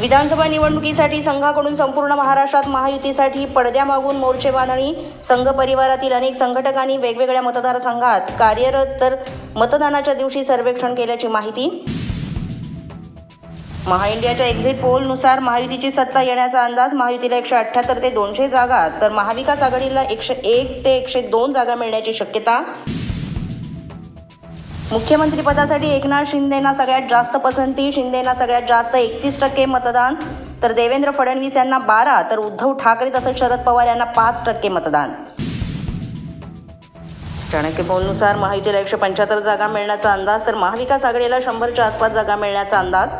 विधानसभा निवडणुकीसाठी संघाकडून संपूर्ण महाराष्ट्रात महायुतीसाठी पडद्यामागून मोर्चे बांधणी संघ परिवारातील अनेक संघटकांनी वेगवेगळ्या मतदारसंघात कार्यरत तर मतदानाच्या दिवशी सर्वेक्षण केल्याची माहिती. महाइंडियाच्या एक्झिट पोलनुसार महायुतीची सत्ता येण्याचा अंदाज महायुतीला एकशे अठ्ठ्याहत्तर ते दोनशे जागा तर महाविकास आघाडीला एकशे एक ते एकशे दोन जागा मिळण्याची शक्यता. मुख्यमंत्रीपदासाठी एकनाथ शिंदेना सगळ्यात जास्त पसंती. शिंदेना सगळ्यात जास्त एकतीस टक्के मतदान. तर देवेंद्र फडणवीस यांना बारा तर उद्धव ठाकरे तसंच शरद पवार यांना पाच टक्के मतदान. चाणक्य पोलनुसार महायुतीला एकशे पंच्याहत्तर जागा मिळण्याचा अंदाज तर महाविकास आघाडीला शंभरच्या आसपास जागा मिळण्याचा अंदाज.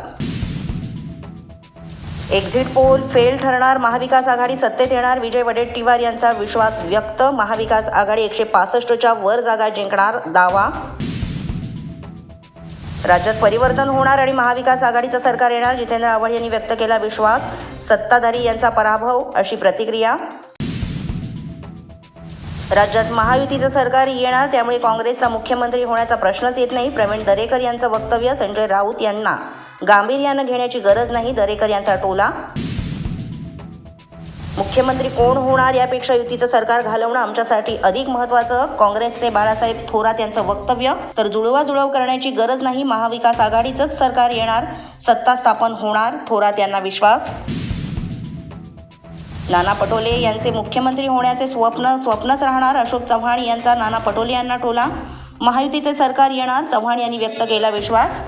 एक्झिट पोल फेल ठरणार महाविकास आघाडी सत्तेत येणार विजय वडेट्टीवार यांचा विश्वास व्यक्त महाविकास आघाडी एकशे पासष्टच्या वर जागा जिंकणार दावा. राज्यात परिवर्तन होणार आणि महाविकास आघाडीचं सरकार येणार जितेंद्र आव्हाड यांनी व्यक्त केला विश्वास. सत्ताधारी यांचा पराभव अशी प्रतिक्रिया. राज्यात महायुतीचं सरकार येणार त्यामुळे काँग्रेसचा मुख्यमंत्री होण्याचा प्रश्नच येत नाही. प्रवीण दरेकर यांचं वक्तव्य संजय राऊत यांना. गांभीर्यानं घेण्याची गरज नाही दरेकर यांचा टोला. मुख्यमंत्री कोण होणार यापेक्षा युतीचं सरकार घालवणं आमच्यासाठी अधिक महत्त्वाचं काँग्रेसचे बाळासाहेब थोरात यांचं वक्तव्य. तर जुळवाजुळव करण्याची गरज नाही महाविकास आघाडीचंच सरकार येणार. सत्ता स्थापन होणार थोरात यांना विश्वास. नाना पटोले यांचे मुख्यमंत्री होण्याचे स्वप्न स्वप्नच राहणार. अशोक चव्हाण यांचा नाना पटोले यांना टोला. महायुतीचे सरकार येणार चव्हाण यांनी व्यक्त केला विश्वास.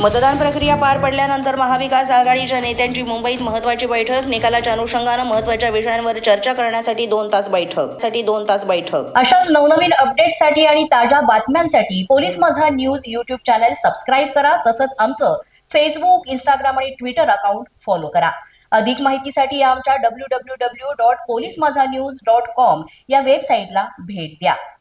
मतदान प्रक्रिया पार पडल्यानंतर महाविकास आघाडीच्या नेत्यांची मुंबईत महत्वाची बैठक निकालाच्या अनुषंगानं महत्त्वाच्या विषयांवर चर्चा करण्यासाठी दोन तास बैठकसाठी दोन तास बैठक. अशाच नवनवीन अपडेटसाठी आणि ताज्या बातम्यांसाठी पोलीस माझा न्यूज युट्यूब चॅनल सबस्क्राईब करा तसंच आमचं फेसबुक इंस्टाग्राम आणि ट्विटर अकाउंट फॉलो करा. अधिक माहितीसाठी आमच्या W W W dot police माझा न्यूज डॉट कॉम या वेबसाईटला भेट द्या.